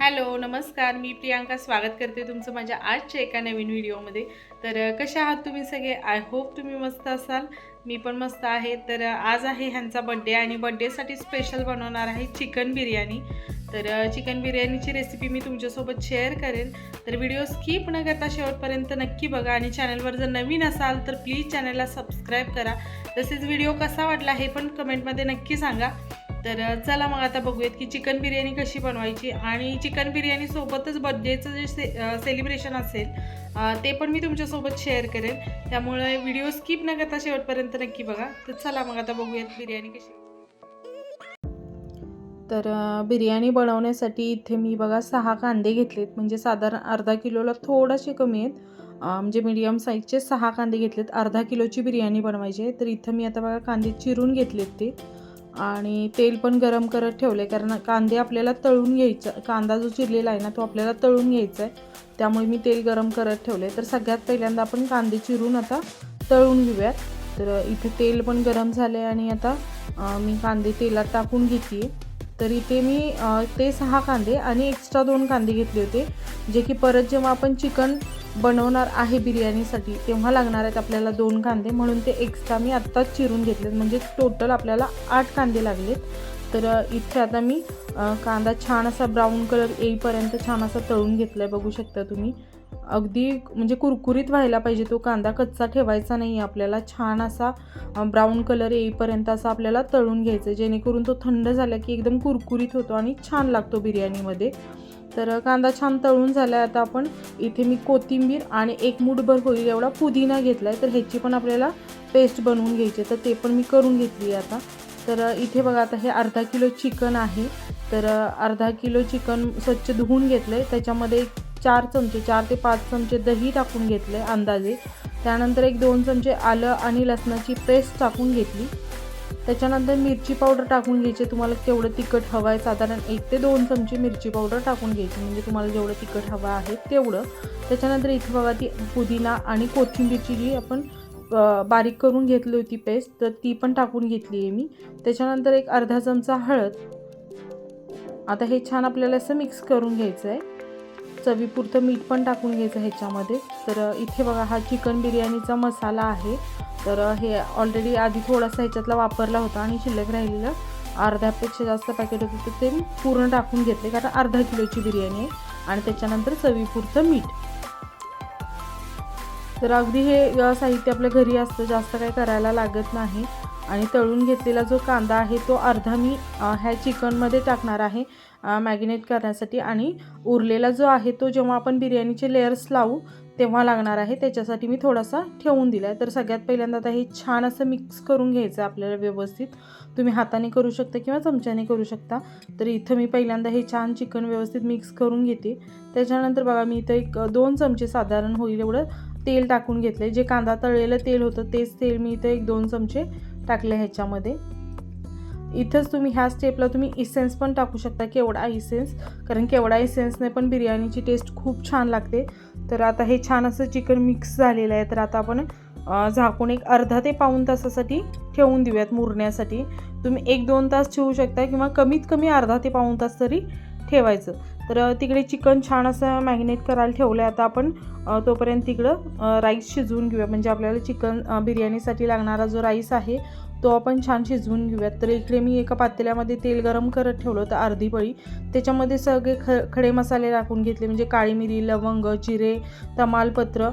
Hello नमस्कार. मी प्रियांका स्वागत करते तुमचं माझ्या आजच्या एका नवीन व्हिडिओमध्ये. तर कसे कशा आहात तुम्ही सगळे? आय होप तुम्ही मस्त असाल. मी पण मस्त आहे. तर आज आहे ह्यांचा बड्डे आणि बड्डेसाठी स्पेशल बनवणार आहे चिकन बिर्याणी. तर चिकन बिर्याणीची रेसिपी मी तुमच्यासोबत शेअर करेन. तर व्हिडिओ स्किप न करता शेवटपर्यंत नक्की बघा आणि चॅनलवर जर नवीन असाल तर प्लीज चॅनलला सबस्क्राईब करा. तसेच व्हिडिओ कसा वाटला हे पण कमेंटमध्ये नक्की सांगा. तर चला मग आता बघूयात की चिकन बिर्याणी कशी बनवायची आणि चिकन बिर्याणी सोबतच बर्थडेचं जे से सेलिब्रेशन असेल ते पण मी तुमच्यासोबत शेअर करेन. त्यामुळे व्हिडिओ स्किप न करता शेवटपर्यंत नक्की बघा. तर चला मग आता बघूयात बिर्याणी कशी. तर बिर्याणी बनवण्यासाठी इथे मी बघा सहा कांदे घेतलेत. म्हणजे साधारण अर्धा किलोला थोडेसे कमी आहेत. म्हणजे मीडियम साईजचे सहा कांदे घेतलेत. अर्धा किलोची बिर्याणी बनवायची आहे. तर इथं मी आता बघा कांदे चिरून घेतलेत ते. आणि तेल पण गरम करत ठेवले कारण कांदे आपल्याला तळून घ्यायचं कांदा जो चिरलेला आहे ना तो आपल्याला तळून घ्यायचा आहे त्यामुळे मी तेल गरम करत ठेवले तर सगळ्यात पहिल्यांदा आपण कांदे चिरून आता तळून घेऊयात. तर इथे तेल पण गरम झाले आणि आता मी कांदे तेलात टाकून घेते. तर इथे मी ते सहा कांदे आणि एक्स्ट्रा दोन कांदे घेतले होते. जे की परत जेव्हा आपण चिकन बनवणार आहे बिर्याणीसाठी तेव्हा लागणार आहेत आपल्याला दोन कांदे. म्हणून ते एक्स्ट्रा मी आत्ताच चिरून घेतलेत. म्हणजे टोटल आपल्याला आठ कांदे लागलेत. तर इथे आता मी कांदा छान असा ब्राऊन कलर येईपर्यंत छान असा तळून घेतला आहे बघू शकता तुम्ही. अगदी म्हणजे कुरकुरीत व्हायला पाहिजे तो कांदा. कच्चा ठेवायचा नाही आपल्याला. छान असा ब्राऊन कलर येईपर्यंत असा आपल्याला तळून घ्यायचं आहे जेणेकरून तो थंड झाला की एकदम कुरकुरीत होतो आणि छान लागतो बिर्याणीमध्ये. तर कांदा छान तळून झाला आहे आता आपण इथे मी कोथिंबीर आणि एक मूठभर होईल एवढा पुदिना घेतला आहे तर ह्याची पण आपल्याला पेस्ट बनवून घ्यायची आहे. तर ते पण मी करून घेतली आहे आता. तर इथे बघा आता हे अर्धा किलो चिकन आहे. तर अर्धा किलो चिकन स्वच्छ धुवून घेतलं आहे त्याच्यामध्ये एक चार चमचे चार ते पाच चमचे दही टाकून घेतले अंदाजे. त्यानंतर एक दोन चमचे आलं आणि लसणाची पेस्ट टाकून घेतली. त्याच्यानंतर मिरची पावडर टाकून घ्यायची. तुम्हाला केवढं तिखट हवं आहे साधारण एक ते दोन चमचे मिरची पावडर टाकून घ्यायची. म्हणजे तुम्हाला जेवढं तिखट हवं आहे तेवढं. त्याच्यानंतर इथे बघा ती पुदिना आणि कोथिंबीरची जी आपण बारीक करून घेतली होती पेस्ट तर ती पण टाकून घेतली आहे मी. त्याच्यानंतर एक अर्धा चमचा हळद. आता हे छान आपल्याला असं मिक्स करून घ्यायचं आहे चवीपुरतं मीठ पण टाकून घ्यायचं ह्याच्यामध्ये. तर इथे बघा हा चिकन बिर्याणीचा मसाला आहे. तर हे ऑलरेडी आधी थोडासा ह्याच्यातला वापरला होता आणि शिल्लक राहिलेलं. अर्ध्यापेक्षा जास्त पॅकेट होतं तर ते पूर्ण टाकून घेतले कारण अर्धा किलोची बिर्याणी आहे आणि त्याच्यानंतर चवीपुरतं मीठ. तर अगदी हे साहित्य आपल्या घरी असतं जास्त काही करायला लागत नाही. आणि तळून घेतलेला जो कांदा आहे तो अर्धा मी ह्या चिकनमध्ये टाकणार आहे मॅगिनेट करण्यासाठी. आणि उरलेला जो आहे तो जेव्हा आपण बिर्याणीचे लेयर्स लावू तेव्हा लागणार आहे. त्याच्यासाठी मी थोडासा ठेवून दिला आहे तर सगळ्यात पहिल्यांदा आता हे छान असं मिक्स करून घ्यायचं आहे आपल्याला व्यवस्थित. तुम्ही हाताने करू शकता किंवा चमच्याने करू शकता. तर इथं मी पहिल्यांदा हे छान चिकन व्यवस्थित मिक्स करून घेते. त्याच्यानंतर बघा मी इथं एक दोन चमचे साधारण होईल एवढं तेल टाकून घेतलं जे कांदा तळलेलं तेल होतं तेच तेल मी इथं एक दोन चमचे टाकले ह्याच्यामध्ये. इथंच तुम्ही ह्या स्टेपला तुम्ही इसेन्स पण टाकू शकता केवडा इसेन्स कारण केवडा इसेन्सने पण बिर्याणीची टेस्ट खूप छान लागते. तर आता हे छान असं चिकन मिक्स झालेलं आहे. तर आता आपण झाकून एक अर्धा ते पाऊण तासासाठी ठेवून देऊयात मुरण्यासाठी. तुम्ही एक दोन तास ठेवू शकता किंवा कमीत कमी अर्धा ते पाऊण तास तरी ठेवायचं. तर तिकडे चिकन छान असं मॅगिनेट करायला ठेवलं आहे आता आपण तोपर्यंत तिकडं राईस शिजवून घेऊया. म्हणजे आपल्याला चिकन बिर्याणीसाठी लागणारा जो राईस आहे तो आपण छान शिजवून घेऊयात तर इकडे मी एका पातेल्यामध्ये तेल गरम करत ठेवलं होतं अर्धी पळी. त्याच्यामध्ये सगळे ख खडे मसाले टाकून घेतले. म्हणजे काळी मिरी लवंग जिरे तमालपत्र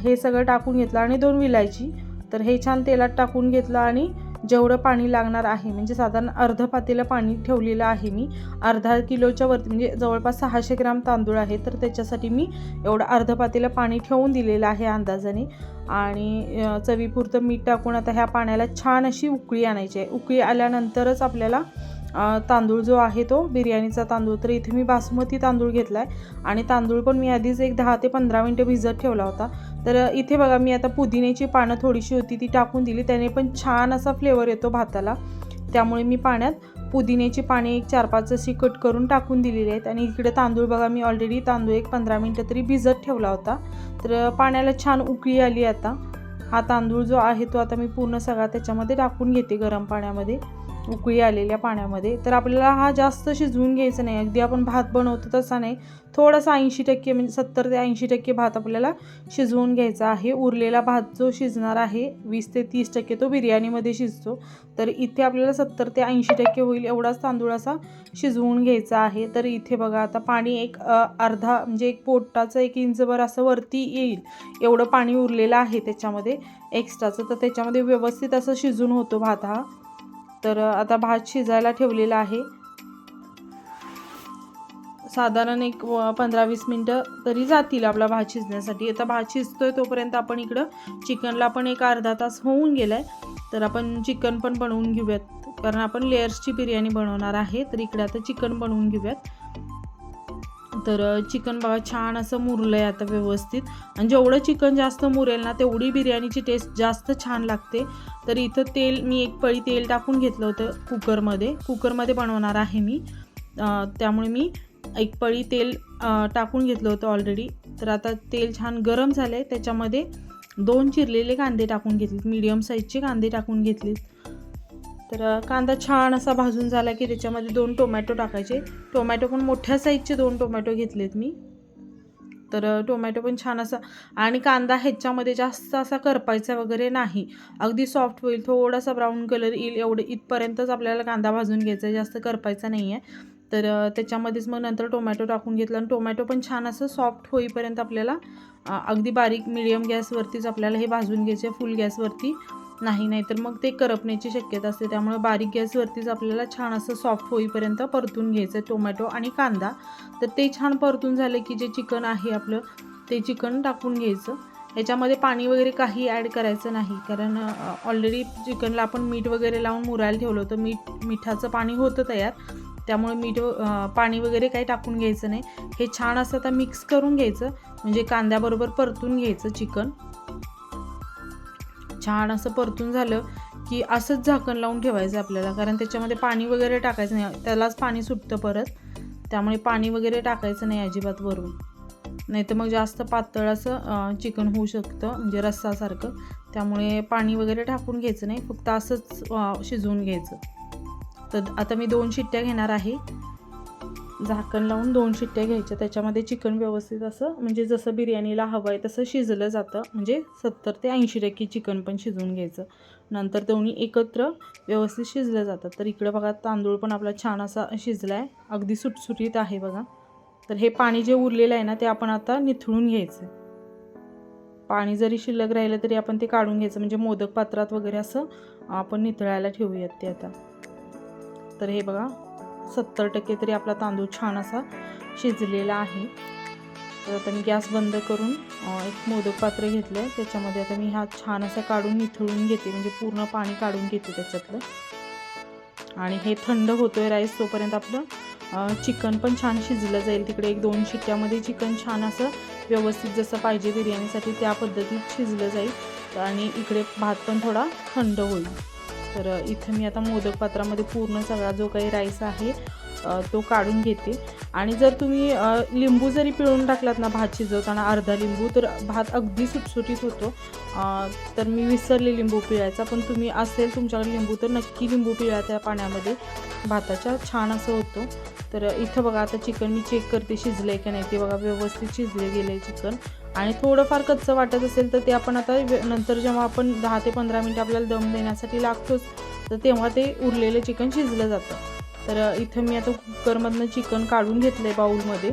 हे सगळं टाकून घेतलं. आणि दोन विलायची. तर हे छान तेलात टाकून घेतलं आणि जेवढं पाणी लागणार आहे म्हणजे साधारण अर्ध पातेलं पाणी ठेवलेलं आहे मी. अर्धा किलोच्या वरती म्हणजे जवळपास सहाशे ग्राम तांदूळ आहे तर त्याच्यासाठी मी एवढं अर्ध पातेलं पाणी ठेवून दिलेलं आहे अंदाजाने. आणि चवीपुरतं मीठ टाकून आता ह्या पाण्याला छान अशी उकळी आणायची आहे. उकळी आल्यानंतरच आपल्याला तांदूळ जो आहे तो बिर्याणीचा तांदूळ तर इथे मी बासमती तांदूळ घेतला आहे आणि तांदूळ पण मी आधीच एक दहा ते पंधरा मिनटं भिजत ठेवला होता. तर इथे बघा मी आता पुदिन्याची पानं थोडीशी होती ती टाकून दिली. त्याने पण छान असा फ्लेवर येतो भाताला. त्यामुळे मी पाण्यात पुदिन्याची पाने एक चार पाच अशी कट करून टाकून दिलेली आहेत. आणि इकडे तांदूळ बघा मी ऑलरेडी तांदूळ एक पंधरा मिनटं तरी भिजत ठेवला होता. तर पाण्याला छान उकळी आली आता. हा तांदूळ जो आहे तो आता मी पूर्ण सगळा त्याच्यामध्ये टाकून घेते गरम पाण्यामध्ये. उकळी आलेल्या पाण्यामध्ये तर आपल्याला हा जास्त शिजवून घ्यायचा नाही. अगदी आपण भात बनवतो तसा नाही. थोडासा ऐंशी टक्के म्हणजे सत्तर ते ऐंशी टक्के भात आपल्याला शिजवून घ्यायचा आहे. उरलेला भात जो शिजणार आहे वीस ते तीस टक्के तो बिर्याणीमध्ये शिजतो. तर इथे आपल्याला सत्तर ते ऐंशी टक्के होईल एवढाच तांदूळ असा शिजवून घ्यायचा आहे. तर इथे बघा आता पाणी एक अर्धा म्हणजे एक पोटाचं एक इंचभर असं वरती येईल. एवढं पाणी उरलेलं आहे त्याच्यामध्ये. एक्स्ट्राचं. तर त्याच्यामध्ये व्यवस्थित असं शिजून होतो भात हा. तर आता भात शिजायला ठेवलेला आहे. साधारण एक व- पंधरा वीस मिनटं तरी जातील आपला भात शिजण्यासाठी. आता भात शिजतोय तोपर्यंत आपण इकडं चिकनला पण एक अर्धा तास होऊन गेलाय. तर आपण चिकन पण बनवून घेऊयात. कारण आपण लेयर्सची बिर्याणी बनवणार आहे. तर इकडे आता चिकन बनवून घेऊयात. तर चिकन बघा छान असं मुरलं आहे आता व्यवस्थित. आणि जेवढं चिकन जास्त मुरेल ना तेवढी बिर्याणीची टेस्ट जास्त छान लागते. तर इथं तेल मी एक पळी तेल टाकून घेतलं होतं कुकरमध्ये. कुकरमध्ये बनवणार आहे मी. त्यामुळे मी एक पळी तेल टाकून घेतलं होतं ऑलरेडी तर आता तेल छान गरम झालं आहे त्याच्यामध्ये दोन चिरलेले कांदे टाकून घेतलेत. मीडियम साईजचे कांदे टाकून घेतलेत. तर कांदा छान असा भाजून झाला की त्याच्यामध्ये दोन टोमॅटो टाकायचे. टोमॅटो पण मोठ्या साईजचे दोन टोमॅटो घेतलेत मी. तर टोमॅटो पण छान असा आणि कांदा ह्याच्यामध्ये जास्त असा करपायचा वगैरे नाही. अगदी सॉफ्ट होईल थोडासा ब्राऊन कलर येईल एवढं इथपर्यंतच आपल्याला कांदा भाजून घ्यायचा आहे जास्त करपायचा नाही आहे तर त्याच्यामध्येच मग नंतर टोमॅटो टाकून घेतलं आणि टोमॅटो पण छान असं सॉफ्ट होईपर्यंत आपल्याला अगदी बारीक मिडियम गॅसवरतीच आपल्याला हे भाजून घ्यायचे फुल गॅसवरती. नाही नाही तर मग ते करपण्याची शक्यता असते. त्यामुळे बारीक गॅसवरतीच आपल्याला छान असं सॉफ्ट होईपर्यंत परतून घ्यायचं. टोमॅटो आणि कांदा. तर ते छान परतून झालं की जे चिकन आहे आपलं ते चिकन टाकून घ्यायचं. याच्यामध्ये पाणी वगैरे काही ॲड करायचं नाही. कारण ऑलरेडी चिकनला आपण मीठ वगैरे लावून मुरायला ठेवलं होतं. मीठ मिठाचं पाणी होतं तयार. त्यामुळे मीठ पाणी वगैरे काही टाकून घ्यायचं नाही. हे छान असं आता मिक्स करून घ्यायचं. म्हणजे कांद्याबरोबर परतून घ्यायचं चिकन. छान असं परतून झालं की असंच झाकण लावून ठेवायचं आपल्याला. कारण त्याच्यामध्ये पाणी वगैरे टाकायचं नाही. त्यालाच पाणी सुटतं परत. त्यामुळे पाणी वगैरे टाकायचं नाही अजिबात वरून. नाही तर मग जास्त पातळ असं चिकन होऊ शकतं म्हणजे रस्सासारखं. त्यामुळे पाणी वगैरे टाकून घ्यायचं नाही. फक्त असंच शिजवून घ्यायचं. तर आता मी दोन शिट्ट्या घेणार आहे. झाकण लावून दोन शिट्ट्या घ्यायच्या. त्याच्यामध्ये चिकन व्यवस्थित असं म्हणजे जसं बिर्याणीला हवं आहे तसं शिजलं जातं. म्हणजे सत्तर ते ऐंशी टक्के चिकन पण शिजवून घ्यायचं. नंतर दोन्ही एकत्र व्यवस्थित शिजलं जातं. तर इकडं बघा तांदूळ पण आपला छान असा शिजला आहे अगदी सुटसुटीत आहे बघा. तर हे पाणी जे उरलेलं आहे ना ते आपण आता निथळून घ्यायचं. पाणी जरी शिल्लक राहिलं तरी आपण ते काढून घ्यायचं. म्हणजे मोदक पात्रात वगैरे असं आपण निथळायला ठेवूयात ते आता. तर हे बघा सत्तर टक्के तरी आपला तांदूळ छान असा शिजलेला आहे. तर आता मी गॅस बंद करून एक मोदक पात्र घेतलं. त्याच्यामध्ये आता मी हा छान असा काढून निथळून घेते. म्हणजे पूर्ण पाणी काढून घेते त्याच्यातलं. आणि हे थंड होतो आहे राईस तोपर्यंत आपलं चिकन पण छान शिजलं जाईल. तिकडे एक दोन शिट्ट्यामध्ये चिकन छान असं व्यवस्थित जसं पाहिजे बिर्याणीसाठी त्या पद्धतीत शिजलं जाईल. आणि इकडे भात पण थोडा थंड होईल. तर इथं मी आता मोदक पात्रामध्ये पूर्ण सगळा जो काही राईस आहे तो काढून घेते आणि जर तुम्ही लिंबू जरी पिळून टाकलात ना भात शिजवताना अर्धा लिंबू तर भात अगदी सुटसुटीत होतो. तर मी विसरले लिंबू पिळायचा पण तुम्ही असेल तुमच्याकडे लिंबू तर नक्की लिंबू पिळा त्या पाण्यामध्ये. भाताच्या छान असं होतो. तर इथं बघा आता चिकन मी चेक करते शिजलं आहे की नाही ते बघा व्यवस्थित शिजले गेलं आहे चिकन. आणि थोडंफार कच्चं वाटत असेल तर ते आपण आता नंतर जेव्हा आपण दहा ते पंधरा मिनटं आपल्याला दम देण्यासाठी लागतोच तर तेव्हा ते उरलेलं चिकन शिजलं जातं. तर इथं मी आता कुकरमधनं चिकन काढून घेतलं आहे बाऊलमध्ये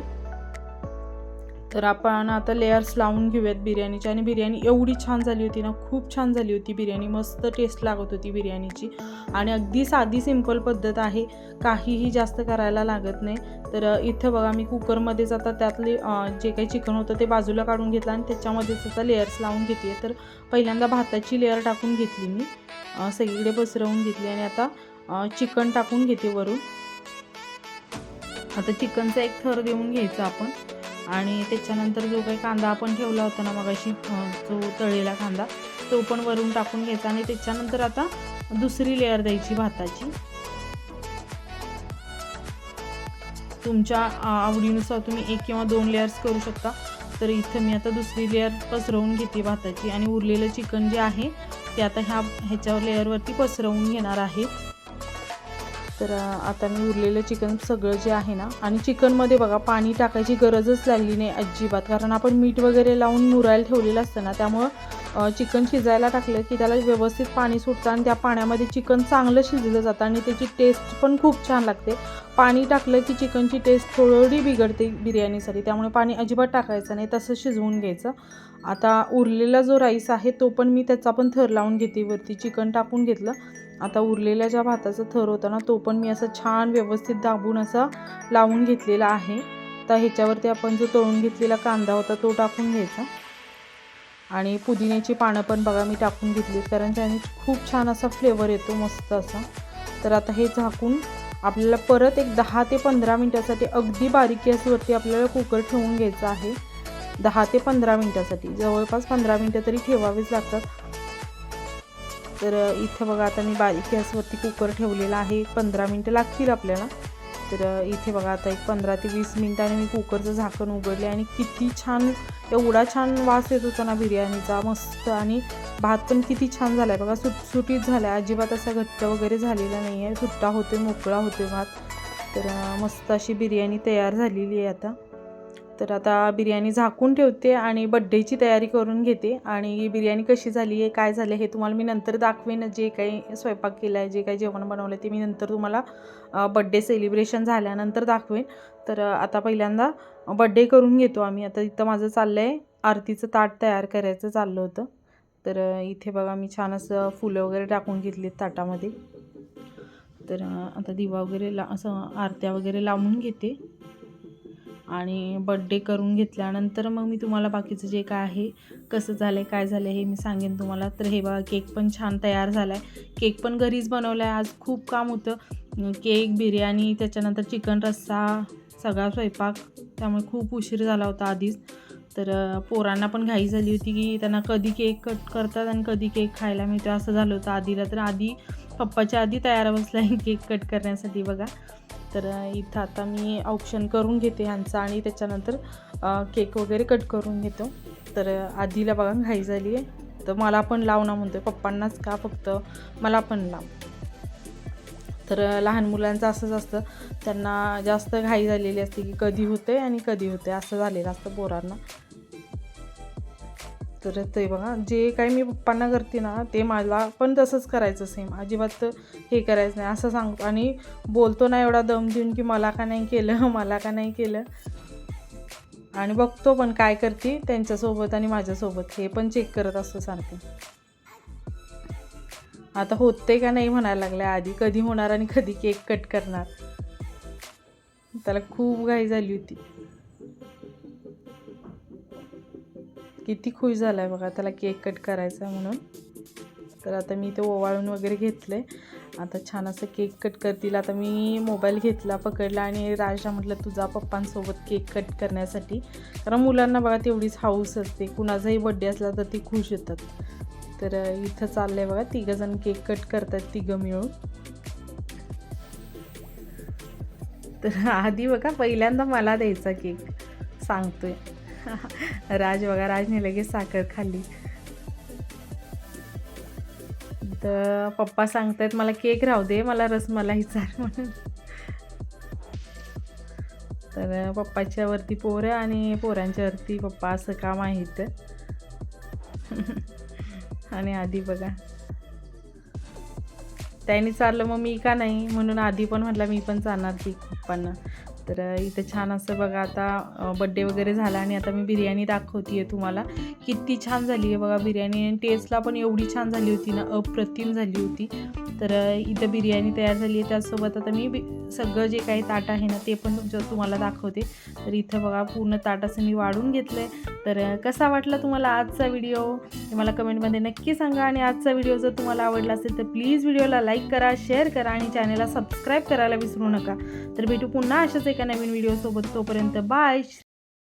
तर आपण आता लेयर्स लावून घेऊयात बिर्याणीची. आणि बिर्याणी एवढी छान झाली होती ना खूप छान झाली होती बिर्याणी. मस्त टेस्ट लागत होती बिर्याणीची. आणि अगदी साधी सिंपल पद्धत आहे. काहीही जास्त करायला लागत नाही. तर इथं बघा मी कुकरमध्येच आता त्यातले जे काही चिकन होतं ते बाजूला काढून घेतलं आणि त्याच्यामध्येच आता लेयर्स लावून घेतली तर पहिल्यांदा भाताची लेअर टाकून घेतली मी. सगळीकडे पसरवून घेतली आणि आता चिकन टाकून घेते वरून. आता चिकनचा एक थर देऊन घ्यायचा आपण. आणि त्याच्यानंतर जो काही कांदा आपण ठेवला होता ना मगाशी जो तळलेला कांदा तो पण वरून टाकून घ्यायचा. आणि त्याच्यानंतर आता दुसरी लेअर द्यायची भाताची. तुमच्या आवडीनुसार तुम्ही एक किंवा दोन लेअर्स करू शकता. तर इथं मी आता दुसरी लेअर पसरवून घेते भाताची. आणि उरलेलं चिकन जे आहे ते आता ह्या ह्याच्यावर लेअरवरती पसरवून घेणार आहे. तर आता मी उरलेलं चिकन सगळं जे आहे ना आणि चिकनमध्ये बघा पाणी टाकायची गरजच लागली नाही अजिबात. कारण आपण मीठ वगैरे लावून मुरायला ठेवलेलं असतं ना त्यामुळं चिकन शिजायला टाकलं की त्याला व्यवस्थित पाणी सुटतं आणि त्या पाण्यामध्ये चिकन चांगलं शिजलं जातं आणि त्याची टेस्ट पण खूप छान लागते. पाणी टाकलं की चिकनची टेस्ट थोडी बिघडते बिर्याणीसाठी त्यामुळे पाणी अजिबात टाकायचं नाही तसं शिजवून घ्यायचं. आता उरलेला जो राईस आहे तो पण मी त्याचा पण थर लावून घेते वरती चिकन टाकून घेतलं. आता उरलेल्या ज्या भाताचा थर होता ना तो पण मी असं छान व्यवस्थित दाबून असा लावून घेतलेला आहे. तर ह्याच्यावरती आपण जो तळून घेतलेला कांदा होता तो टाकून घ्यायचा. आणि पुदिन्याची पानं पण बघा मी टाकून घेतली कारण त्याने खूप छान असा फ्लेवर येतो मस्त असा. तर आता हे झाकून आपल्याला परत एक दहा ते पंधरा मिनटासाठी अगदी बारीक गॅसवरती आपल्याला कुकर ठेवून घ्यायचं आहे. दहा ते पंधरा मिनटासाठी. जवळपास पंधरा मिनटं तरी ठेवावीच लागतात. तर इथं बघा आता मी बारीक गॅसवरती कुकर ठेवलेला आहे. पंधरा मिनटं लागतील आपल्याला. तर इथे बघा आता एक पंधरा ते वीस मिनिटांनी मी कुकरचं झाकण उघडले आणि किती छान एवढा छान वास येत होता ना बिर्याणीचा. मस्त आणि भात पण किती छान झाला आहे बघा सुटसुटीत झाला आहे अजिबात असा घट्ट वगैरे झालेला नाही आहे सुट्टा होते मोकळा होते भात. तर मस्त अशी बिर्याणी तयार झालेली आहे आता. तर आता बिर्याणी झाकून ठेवते आणि बड्डेची तयारी करून घेते. आणि बिर्याणी कशी झाली आहे काय झालं हे तुम्हाला मी नंतर दाखवेन. जे काही स्वयंपाक केला आहे जे काही जेवण बनवलं ते मी नंतर तुम्हाला बड्डे सेलिब्रेशन झाल्यानंतर दाखवेन. तर आता पहिल्यांदा बड्डे करून घेतो आम्ही. आता इथं माझं चाललं आहे आरतीचं ताट तयार करायचं चाललं होतं. तर इथे बघा मी छान असं फुलं वगैरे टाकून घेतलीत ताटामध्ये. तर आता दिवा वगैरे ला असं आरत्या वगैरे लावून घेते. आणि बड्डे करून घेतल्यानंतर मग मी तुम्हाला बाकीचं जे काय आहे कसं झालं आहे काय झालं आहे हे मी सांगेन तुम्हाला. तर हे बघा केक पण छान तयार झाला आहे केक पण घरीच बनवला आहे आज खूप काम होतं. केक बिर्याणी त्याच्यानंतर चिकन रस्सा सगळा स्वयंपाक. त्यामुळे खूप उशीर झाला होता आधीच. तर पोरांना पण घाई झाली होती की त्यांना कधी केक कट करतात आणि कधी केक खायला मिळतो. असं झालं होतं आधीला. तर आधी पप्पाच्या आधी तयार बसला आहे केक कट करण्यासाठी बघा. तर इथं आता मी ऑप्शन करून घेते ह्यांचा आणि त्याच्यानंतर केक वगैरे कट करून घेतो. तर आधीला बघा घाई झाली आहे. तर मला पण लाव ना म्हणतो पप्पांनाच का फक्त? मला पण लाव. तर लहान मुलांचं असंच असतं. त्यांना जास्त घाई झालेली असते की कधी होते आणि कधी होते असं झालेलं असतं पोरांना. तर ते बघा जे काही मी पप्पांना करते ना ते मला पण तसंच करायचं सेम अजिबात हे करायचं नाही. असं सांगतो. आणि बोलतो ना एवढा दम देऊन की मला का नाही केलं मला का नाही केलं. आणि बघतो पण काय करते त्यांच्यासोबत आणि माझ्यासोबत. हे पण चेक करत असतो सारखं आता होते का नाही म्हणायला लागल्या आधी कधी होणार आणि कधी केक कट करणार. त्याला खूप घाई झाली होती. किती खुश झाला आहे बघा त्याला केक कट करायचा म्हणून. तर आता मी ते ओवाळून वगैरे घेतलं आहे आता छान असं केक कट करतील. आता मी मोबाईल घेतला पकडला आणि राजा म्हटलं तुझा पप्पांसोबत केक कट करण्यासाठी. कारण मुलांना बघा तेवढीच हाऊस असते. कुणाचाही बड्डे असला तर ती खुश होतात. तर इथं चाललं आहे बघा तिघंजण केक कट करतात तिघं मिळून. तर आधी बघा पहिल्यांदा मला द्यायचा केक. सांगतोय. राज बघा राजने लगेच साखर खाल्ली. तर पप्पा सांगतायत मला केक राहू दे मला रसमलाई चार म्हणून. तर पप्पाच्या वरती पोरं आणि पोरांच्या वरती पप्पा असं काम आहे आणि आधी बघा. त्यांनी चाललं मग मी का नाही? म्हणून आधी पण म्हटलं मी पण चालणार की पप्पांना. तर इथं छान असं बघा आता बड्डे वगैरे झाला आणि आता मी बिर्याणी दाखवते आहे तुम्हाला. किती छान झाली आहे बघा बिर्याणी आणि टेस्टला पण एवढी छान झाली होती ना अप्रतिम झाली होती. तर इथं बिर्याणी तयार झाली आहे. त्याचसोबत आता मी बि सगळं जे काही ताट आहे ना ते पण तुमच्या तुम्हाला दाखवते. तर इथं बघा पूर्ण ताट असं मी वाढून घेतलं आहे तर कसा वाटला तुम्हाला आजचा व्हिडिओ? हे मला कमेंटमध्ये नक्की सांगा आणि आजचा व्हिडिओ जर तुम्हाला आवडला असेल तर प्लीज व्हिडिओला लाईक करा शेअर करा आणि चॅनलला सबस्क्राईब करायला विसरू नका. तर भेटू पुन्हा अशाच एका नवीन व्हिडिओसोबत. तोपर्यंत बाय.